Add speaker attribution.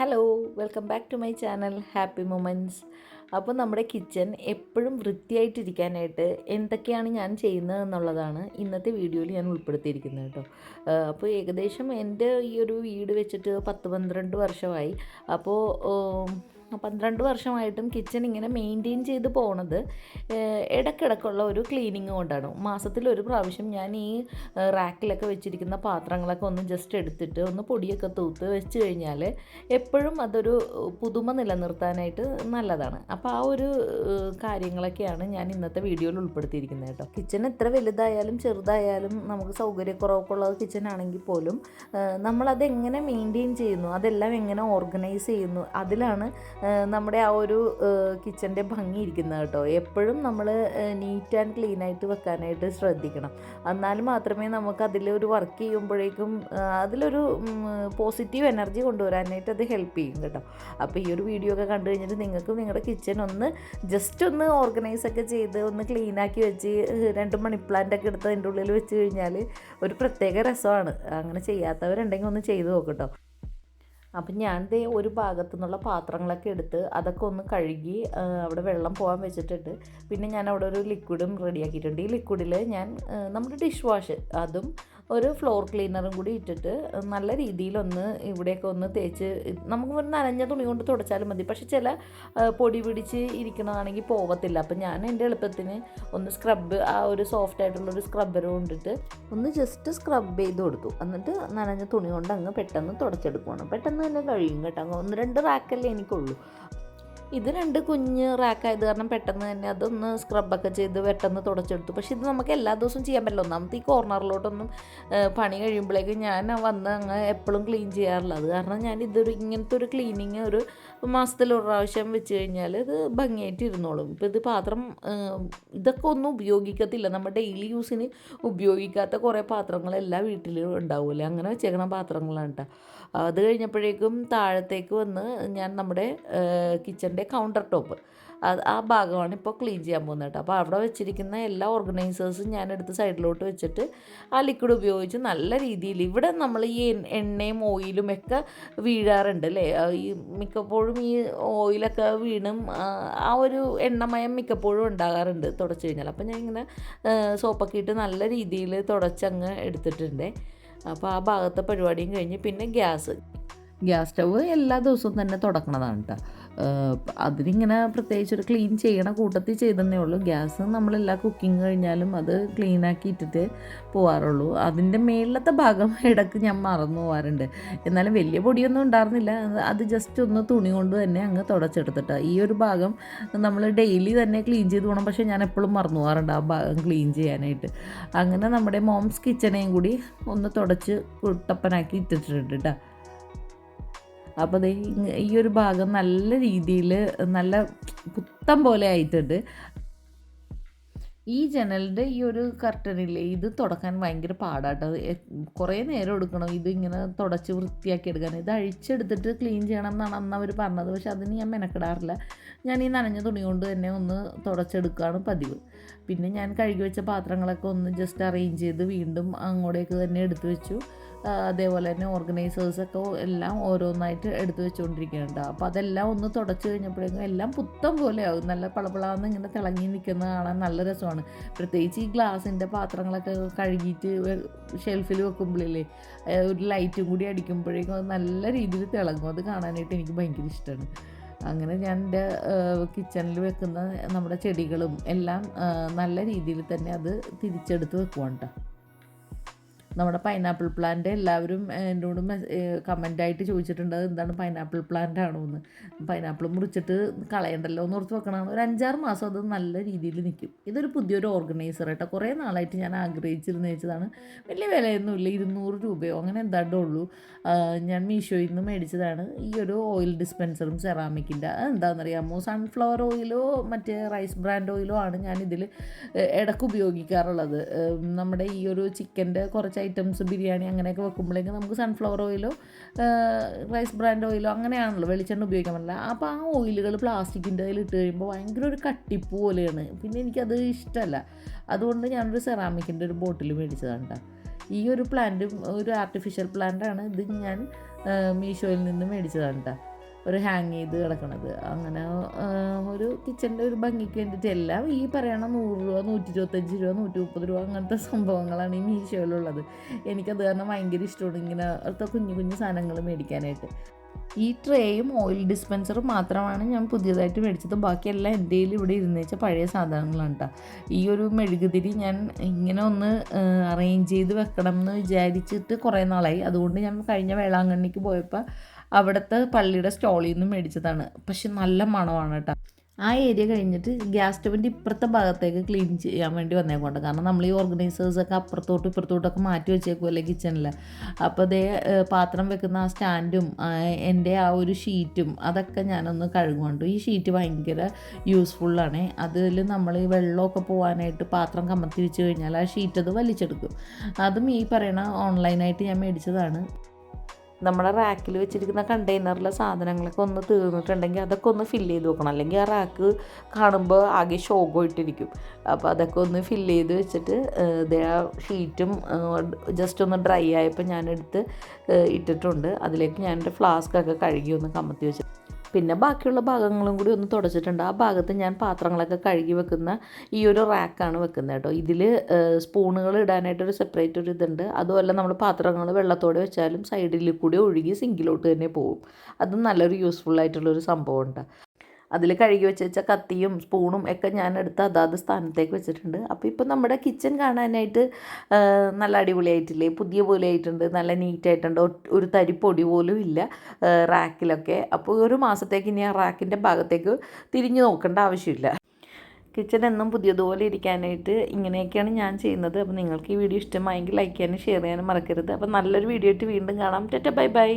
Speaker 1: Hello welcome back to my channel happy moments അപ്പോൾ നമ്മുടെ kitchen എപ്പോഴും വൃത്തിയായിട്ടിരിക്കാനായിട്ട് എന്തൊക്കെയാണ് ഞാൻ ചെയ്യുന്നത് എന്നുള്ളതാണ് ഇന്നത്തെ വീഡിയോയിൽ ഞാൻ ഉൾപ്പെടുത്തിയിരിക്കുന്നത് കേട്ടോ. അപ്പോൾ ഏകദേശം എന്റെ ഈ ഒരു വീട് വെച്ചിട്ട് പത്ത് പന്ത്രണ്ട് വർഷമായി. അപ്പോൾ പന്ത്രണ്ട് വർഷമായിട്ടും കിച്ചൺ ഇങ്ങനെ മെയിന്റെയിൻ ചെയ്ത് പോണത് ഇടക്കിടക്കുള്ള ഒരു ക്ലീനിങ് കൊണ്ടാണ്. മാസത്തിൽ ഒരു പ്രാവശ്യം ഞാൻ ഈ റാക്കിലൊക്കെ വെച്ചിരിക്കുന്ന പാത്രങ്ങളൊക്കെ ഒന്ന് ജസ്റ്റ് എടുത്തിട്ട് ഒന്ന് പൊടിയൊക്കെ തൂത്ത് വെച്ച് കഴിഞ്ഞാൽ എപ്പോഴും അതൊരു പുതുമ നിലനിർത്താനായിട്ട് നല്ലതാണ്. അപ്പോൾ ആ ഒരു കാര്യങ്ങളൊക്കെയാണ് ഞാൻ ഇന്നത്തെ വീഡിയോയിൽ ഉൾപ്പെടുത്തിയിരിക്കുന്നത് കേട്ടോ. കിച്ചൺ എത്ര വലുതായാലും ചെറുതായാലും നമുക്ക് സൗകര്യക്കുറവൊക്കെ ഉള്ളത് കിച്ചൺ ആണെങ്കിൽ പോലും നമ്മളതെങ്ങനെ മെയിന്റെയിൻ ചെയ്യുന്നു അതെല്ലാം എങ്ങനെ ഓർഗനൈസ് ചെയ്യുന്നു അതിലാണ് നമ്മുടെ ആ ഒരു കിച്ചന്റെ ഭംഗി ഇരിക്കുന്നത് കേട്ടോ. എപ്പോഴും നമ്മൾ നീറ്റ് ആൻഡ് ക്ലീൻ ആയിട്ട് വെക്കാനായിട്ട് ശ്രദ്ധിക്കണം. എന്നാൽ മാത്രമേ നമുക്ക് അതിലൊരു വർക്ക് ചെയ്യുമ്പോഴേക്കും അതിലൊരു പോസിറ്റീവ് എനർജി കൊണ്ടുവരാനായിട്ട് അത് ഹെൽപ്പ് ചെയ്യും കേട്ടോ. അപ്പോൾ ഈ ഒരു വീഡിയോ ഒക്കെ കണ്ടു കഴിഞ്ഞിട്ട് നിങ്ങൾക്കും നിങ്ങളുടെ കിച്ചൺ ഒന്ന് ജസ്റ്റ് ഒന്ന് ഓർഗനൈസ് ഒക്കെ ചെയ്ത് ഒന്ന് ക്ലീൻ ആക്കി വെച്ച് രണ്ട് മണി പ്ലാന്റ് ഒക്കെ എടുത്ത് അതിന്റെ ഉള്ളിൽ വെച്ച് കഴിഞ്ഞാൽ ഒരു പ്രത്യേക രസമാണ്. അങ്ങനെ ചെയ്യാത്തവരുണ്ടെങ്കിൽ ഒന്ന് ചെയ്ത് നോക്കട്ടോ അപ്പം ഞാൻ ദേ ഒരു ഭാഗത്തു നിന്നുള്ള പാത്രങ്ങളൊക്കെ എടുത്ത് അതൊക്കെ ഒന്ന് കഴുകി അവിടെ വെള്ളം പോകാൻ വെച്ചിട്ടുണ്ട് പിന്നെ ഞാൻ അവിടെ ഒരു ലിക്വിഡും റെഡിയാക്കിയിട്ടുണ്ട് ഈ ലിക്വിഡിൽ ഞാൻ നമ്മുടെ ഡിഷ് വാഷ് അതും ഒരു ഫ്ലോർ ക്ലീനറും കൂടി ഇട്ടിട്ട് നല്ല രീതിയിലൊന്ന് ഇവിടെയൊക്കെ ഒന്ന് തേച്ച് നമുക്ക് ഒരു നനഞ്ഞ തുണി കൊണ്ട് തുടച്ചാലും മതി. പക്ഷെ ചില പൊടി പിടിച്ച് ഇരിക്കണതാണെങ്കിൽ പോവത്തില്ല. അപ്പം ഞാൻ എന്റെ എളുപ്പത്തിന് ഒന്ന് സ്ക്രബ് ആ ഒരു സോഫ്റ്റ് ആയിട്ടുള്ള ഒരു സ്ക്രബ്ബർ കൊണ്ടിട്ട് ഒന്ന് ജസ്റ്റ് സ്ക്രബ് ചെയ്ത് കൊടുത്തു. എന്നിട്ട് നനഞ്ഞ തുണി കൊണ്ട് അങ്ങ് പെട്ടെന്ന് തുടച്ചെടുക്കുവാണ്. പെട്ടെന്ന് തന്നെ കഴിയും കേട്ടോ. ഒന്ന് രണ്ട് റാക്കല്ലേ എനിക്കുള്ളൂ. ഇത് രണ്ട് കുഞ്ഞ് റാക്കായത് കാരണം പെട്ടെന്ന് തന്നെ അതൊന്ന് സ്ക്രബൊക്കെ ചെയ്ത് പെട്ടെന്ന് തുടച്ചെടുത്തു. പക്ഷേ ഇത് നമുക്ക് എല്ലാ ദിവസവും ചെയ്യാൻ പറ്റില്ല. ഒന്നാമത്തെ ഈ കോർണറിലോട്ടൊന്നും പണി കഴിയുമ്പോഴേക്കും ഞാൻ വന്ന് അങ്ങ് എപ്പോഴും ക്ലീൻ ചെയ്യാറില്ല. അത് കാരണം ഞാൻ ഇതൊരു ഇങ്ങനത്തെ ഒരു ക്ലീനിങ് ഒരു മാസത്തിൽ ഒരു പ്രാവശ്യം വെച്ച് കഴിഞ്ഞാൽ ഇത് ഭംഗിയായിട്ട് ഇരുന്നോളും. ഇപ്പോൾ ഇത് പാത്രം ഇതൊക്കെ ഒന്നും ഉപയോഗിക്കത്തില്ല. നമ്മൾ ഡെയിലി യൂസിന് ഉപയോഗിക്കാത്ത കുറേ പാത്രങ്ങൾ എല്ലാ വീട്ടിലും അങ്ങനെ വെച്ചേക്കണ പാത്രങ്ങളാണ് കേട്ടോ അത് കഴിഞ്ഞപ്പോഴേക്കും താഴത്തേക്ക് വന്ന് ഞാൻ നമ്മുടെ കിച്ചന്റെ കൗണ്ടർ ടോപ്പ് ആ ഭാഗമാണ് ഇപ്പോൾ ക്ലീൻ ചെയ്യാൻ പോകുന്നത് കേട്ടോ. അപ്പോൾ അവിടെ വെച്ചിരിക്കുന്ന എല്ലാ ഓർഗനൈസേഴ്സും ഞാൻ എടുത്ത് സൈഡിലോട്ട് വെച്ചിട്ട് ആ ലിക്വിഡ് ഉപയോഗിച്ച് നല്ല രീതിയിൽ ഇവിടെ നമ്മൾ ഈ എണ്ണയും ഓയിലും ഒക്കെ വീഴാറുണ്ട് അല്ലേ? ഈ മിക്കപ്പോഴും ഈ ഓയിലൊക്കെ വീണും ആ ഒരു എണ്ണമയം മിക്കപ്പോഴും ഉണ്ടാകാറുണ്ട് തുടച്ച് കഴിഞ്ഞാൽ. അപ്പോൾ ഞാൻ ഇങ്ങനെ സോപ്പൊക്കെ ഇട്ട് നല്ല രീതിയിൽ തുടച്ചങ്ങ് എടുത്തിട്ടുണ്ട്. അപ്പോൾ ആ ഭാഗത്തെ പരിപാടിയും കഴിഞ്ഞ് പിന്നെ ഗ്യാസ്. ഗ്യാസ് സ്റ്റവ് എല്ലാ ദിവസവും തന്നെ തുടക്കണതാണ് കേട്ടോ അതിനിങ്ങനെ പ്രത്യേകിച്ച് ഒരു ക്ലീൻ ചെയ്യണ കൂട്ടത്തിൽ ചെയ്തെന്നേ ഉള്ളൂ. ഗ്യാസ് നമ്മളെല്ലാ കുക്കിംഗ് കഴിഞ്ഞാലും അത് ക്ലീൻ ആക്കി ഇട്ടിട്ട് പോവാറുള്ളൂ. അതിന്റെ മേളിലത്തെ ഭാഗം ഇടയ്ക്ക് ഞാൻ മറന്നു പോകാറുണ്ട് എന്നാലും വലിയ പൊടിയൊന്നും ഉണ്ടായിരുന്നില്ല. അത് ജസ്റ്റ് ഒന്ന് തുണി കൊണ്ട് തന്നെ അങ്ങ് തുടച്ചെടുത്തിട്ട്. ഈ ഒരു ഭാഗം നമ്മൾ ഡെയിലി തന്നെ ക്ലീൻ ചെയ്ത് പോകണം പക്ഷേ ഞാൻ എപ്പോഴും മറന്നു പോകാറുണ്ട് ആ ഭാഗം ക്ലീൻ ചെയ്യാനായിട്ട്. അങ്ങനെ നമ്മുടെ മോംസ് കിച്ചണേയും കൂടി ഒന്ന് തുടച്ച് കുട്ടപ്പനാക്കി ഇട്ടിട്ടുണ്ട് കേട്ടോ അപ്പോൾ അത് ഈ ഒരു ഭാഗം നല്ല രീതിയിൽ നല്ല പുത്തം പോലെ ആയിട്ടുണ്ട്. ഈ ജനലിന്റെ ഈ ഒരു കർട്ടനില്ലേ ഇത് തുടക്കാൻ ഭയങ്കര പാടാട്ടോ. കുറേ നേരം എടുക്കണം ഇത് ഇങ്ങനെ തുടച്ച് വൃത്തിയാക്കി എടുക്കാൻ ഇത് അഴിച്ചെടുത്തിട്ട് ക്ലീൻ ചെയ്യണം എന്നാണ് അന്ന് അവർ പറഞ്ഞത്. പക്ഷെ അതിന് ഞാൻ മെനക്കെടാറില്ല. ഞാൻ ഈ നനഞ്ഞ തുണി കൊണ്ട് തന്നെ ഒന്ന് തുടച്ചെടുക്കുകയാണ് പതിവ്. പിന്നെ ഞാൻ കഴുകി വെച്ച പാത്രങ്ങളൊക്കെ ഒന്ന് ജസ്റ്റ് അറേഞ്ച് ചെയ്ത് വീണ്ടും അങ്ങോട്ടേക്ക് തന്നെ എടുത്തു വെച്ചു. അതേപോലെ തന്നെ ഓർഗനൈസേഴ്സൊക്കെ എല്ലാം ഓരോന്നായിട്ട് എടുത്തു വെച്ചുകൊണ്ടിരിക്കുന്നുണ്ട് അപ്പോൾ അതെല്ലാം ഒന്ന് തുടച്ച് കഴിഞ്ഞപ്പോഴേക്കും എല്ലാം പുത്തം പോലെയാകും നല്ല പളപളാന്ന് ഇങ്ങനെ തിളങ്ങി നിൽക്കുന്നത് കാണാൻ നല്ല രസമാണ്. പ്രത്യേകിച്ച് ഈ ഗ്ലാസിന്റെ പാത്രങ്ങളൊക്കെ കഴുകിയിട്ട് ഷെൽഫിൽ വെക്കുമ്പോഴില്ലേ ഒരു ലൈറ്റും കൂടി അടിക്കുമ്പോഴേക്കും അത് നല്ല രീതിയിൽ തിളങ്ങും. അത് കാണാനായിട്ട് എനിക്ക് ഭയങ്കര ഇഷ്ടമാണ്. അങ്ങനെ ഞാൻ എന്റെ കിച്ചണിൽ വെക്കുന്ന നമ്മുടെ ചെടികളും എല്ലാം നല്ല രീതിയിൽ തന്നെ അത് തിരിച്ചെടുത്ത് വെക്കുവാണ് കേട്ടോ നമ്മുടെ പൈനാപ്പിൾ പ്ലാന്റ് എല്ലാവരും എന്നോട് കമന്റായിട്ട് ചോദിച്ചിട്ടുണ്ട് എന്താണ് പൈനാപ്പിൾ പ്ലാന്റ് ആണോ എന്ന് പൈനാപ്പിൾ മുറിച്ചിട്ട് കളയണ്ടല്ലോ എന്ന് ഓർത്ത് വെക്കണമാണ് ഒരു അഞ്ചാറ് മാസം അത് നല്ല രീതിയിൽ നിൽക്കും ഇതൊരു പുതിയൊരു ഓർഗനൈസർ കേട്ടോ കുറേ നാളായിട്ട് ഞാൻ ആഗ്രഹിച്ചിരുന്നു വെച്ചതാണ് വലിയ വിലയൊന്നുമില്ല ഇരുന്നൂറ് രൂപയോ അങ്ങനെ എന്താണ്ടേ ഉള്ളൂ. ഞാൻ മീഷോയിൽ നിന്ന് മേടിച്ചതാണ്. ഈ ഒരു ഓയിൽ ഡിസ്പെൻസറും സെറാമിക്കിന്റെ എന്താണെന്നറിയാമോ? സൺഫ്ലവർ ഓയിലോ മറ്റേ റൈസ് ബ്രാൻഡ് ഓയിലോ ആണ് ഞാൻ ഇതിൽ ഇടയ്ക്ക് ഉപയോഗിക്കാറുള്ളത്. നമ്മുടെ ഈ ഒരു ചിക്കന്റെ കുറച്ച് ഐറ്റംസ് ബിരിയാണി അങ്ങനെയൊക്കെ വെക്കുമ്പോഴേക്കും നമുക്ക് സൺഫ്ലവർ ഓയിലോ റൈസ് ബ്രാൻഡ് ഓയിലോ അങ്ങനെയാണല്ലോ വെളിച്ചെണ്ണ ഉപയോഗിക്കാൻ പറ്റില്ല. അപ്പോൾ ആ ഓയിലുകൾ പ്ലാസ്റ്റിക്കിന്റെ അതിൽ ഇട്ട് കഴിയുമ്പോൾ ഭയങ്കര ഒരു കട്ടിപ്പ് പോലെയാണ്. പിന്നെ എനിക്കത് ഇഷ്ടമല്ല അതുകൊണ്ട് ഞാനൊരു സെറാമിക്കിന്റെ ഒരു ബോട്ടിൽ മേടിച്ചതാണ് കേട്ടോ ഈ ഒരു പ്ലാന്റ് ഒരു ആർട്ടിഫിഷ്യൽ പ്ലാന്റാണ് ഇത് ഞാൻ മീഷോയിൽ നിന്ന് മേടിച്ചതാണ് കേട്ടോ ഒരു ഹാങ് ചെയ്ത് കിടക്കണത്. അങ്ങനെ ഒരു കിച്ചന്റെ ഒരു ഭംഗിക്ക് വേണ്ടിയിട്ട് എല്ലാം ഈ പറയണ നൂറ് രൂപ നൂറ്റി ഇരുപത്തഞ്ച് രൂപ നൂറ്റി മുപ്പത് രൂപ അങ്ങനത്തെ സംഭവങ്ങളാണ് ഈ മീശോയിലുള്ളത്. എനിക്കത് കാരണം ഭയങ്കര ഇഷ്ടമാണ് ഇങ്ങനെ അടുത്ത കുഞ്ഞു കുഞ്ഞു സാധനങ്ങൾ മേടിക്കാനായിട്ട്. ഈ ട്രേയും ഓയിൽ ഡിസ്പെൻസറും മാത്രമാണ് ഞാൻ പുതിയതായിട്ട് മേടിച്ചത്. ബാക്കിയെല്ലാം എന്റെ കയ്യിൽ ഇവിടെ ഇരുന്ന് വെച്ച പഴയ സാധനങ്ങളാണ് കേട്ടോ ഈ ഒരു മെഴുകുതിരി ഞാൻ ഇങ്ങനെ ഒന്ന് അറേഞ്ച് ചെയ്ത് വെക്കണം എന്ന് വിചാരിച്ചിട്ട് കുറേ നാളായി. അതുകൊണ്ട് ഞാൻ കഴിഞ്ഞ വേളാങ്കണ്ണിക്ക് പോയപ്പോൾ അവിടുത്തെ പള്ളിയുടെ സ്റ്റോളിൽ നിന്ന് മേടിച്ചതാണ്. പക്ഷെ നല്ല മണമാണ് കേട്ടോ ആ ഏരിയ കഴിഞ്ഞിട്ട് ഗ്യാസ് സ്റ്റവിന്റെ ഇപ്പുറത്തെ ഭാഗത്തേക്ക് ക്ലീൻ ചെയ്യാൻ വേണ്ടി വന്നേക്കൊണ്ട് കാരണം നമ്മൾ ഈ ഓർഗനൈസേഴ്സൊക്കെ അപ്പുറത്തോട്ടും ഇപ്പുറത്തോട്ടൊക്കെ മാറ്റി വെച്ചേക്കുമല്ലേ കിച്ചണിൽ അപ്പോൾ അതേ പാത്രം വെക്കുന്ന ആ സ്റ്റാൻഡും എന്റെ ആ ഒരു ഷീറ്റും അതൊക്കെ ഞാനൊന്ന് കഴുകുകൊണ്ട് ഈ ഷീറ്റ് ഭയങ്കര യൂസ്ഫുള്ളാണ് അതിൽ നമ്മൾ ഈ വെള്ളമൊക്കെ പോകാനായിട്ട് പാത്രം കമത്തി വെച്ച് കഴിഞ്ഞാൽ ആ ഷീറ്റ് അത് വലിച്ചെടുക്കും. അതും ഈ പറയണ ഓൺലൈനായിട്ട് ഞാൻ മേടിച്ചതാണ്. നമ്മുടെ റാക്കിൽ വെച്ചിരിക്കുന്ന കണ്ടെയ്നറിലെ സാധനങ്ങളൊക്കെ ഒന്ന് തീർന്നിട്ടുണ്ടെങ്കിൽ അതൊക്കെ ഒന്ന് ഫില്ല് ചെയ്ത് വെക്കണം. അല്ലെങ്കിൽ ആ റാക്ക് കാണുമ്പോൾ ആകെ ഷോഗോയിട്ടിരിക്കും അപ്പോൾ അതൊക്കെ ഒന്ന് ഫില്ല് ചെയ്ത് വെച്ചിട്ട് ഇതേ ആ ഷീറ്റും ജസ്റ്റ് ഒന്ന് ഡ്രൈ ആയപ്പോൾ ഞാനെടുത്ത് ഇട്ടിട്ടുണ്ട്. അതിലേക്ക് ഞാൻ എന്റെ ഫ്ലാസ്കൊക്കെ കഴുകി ഒന്ന് കമത്തി വെച്ചു പിന്നെ ബാക്കിയുള്ള ഭാഗങ്ങളും കൂടി ഒന്ന് തുടച്ചിട്ടുണ്ട്. ആ ഭാഗത്ത് ഞാൻ പാത്രങ്ങളൊക്കെ കഴുകി വെക്കുന്ന ഈ ഒരു റാക്കാണ് വെക്കുന്നത് കേട്ടോ. ഇതിൽ സ്പൂണുകൾ ഇടാനായിട്ടൊരു സെപ്പറേറ്റ് ഒരു ഇതുണ്ട്. അതുമല്ല നമ്മൾ പാത്രങ്ങൾ വെള്ളത്തോടെ വെച്ചാലും സൈഡിൽ കൂടി ഒഴുകി സിങ്കിലോട്ട് തന്നെ പോകും. അതും നല്ലൊരു യൂസ്ഫുൾ ആയിട്ടുള്ളൊരു സംഭവം ഉണ്ട്. അതിൽ കഴുകി വെച്ച് വെച്ച കത്തിയും സ്പൂണും ഒക്കെ ഞാൻ എടുത്ത് അതാത് സ്ഥാനത്തേക്ക് വെച്ചിട്ടുണ്ട്. അപ്പോൾ ഇപ്പോൾ നമ്മുടെ കിച്ചൺ കാണാനായിട്ട് നല്ല അടിപൊളിയായിട്ടില്ലേ? പുതിയ പോലെ ആയിട്ടുണ്ട് നല്ല നീറ്റായിട്ടുണ്ട് ഒരു തരിപ്പൊടി പൊടി പോലും ഇല്ല റാക്കിലൊക്കെ. അപ്പോൾ ഒരു മാസത്തേക്ക് ഇനി ആ റാക്കിന്റെ ഭാഗത്തേക്ക് തിരിഞ്ഞു നോക്കേണ്ട ആവശ്യമില്ല. കിച്ചൺ എന്നും പുതിയതുപോലെ ഇരിക്കാനായിട്ട് ഇങ്ങനെയൊക്കെയാണ് ഞാൻ ചെയ്യുന്നത്. അപ്പോൾ നിങ്ങൾക്ക് ഈ വീഡിയോ ഇഷ്ടമായെങ്കിൽ ലൈക്ക് ചെയ്യാനും ഷെയർ ചെയ്യാനും മറക്കരുത്. അപ്പോൾ നല്ലൊരു വീഡിയോ ആയിട്ട് വീണ്ടും കാണാം. ടെറ്റ ബൈ ബൈ.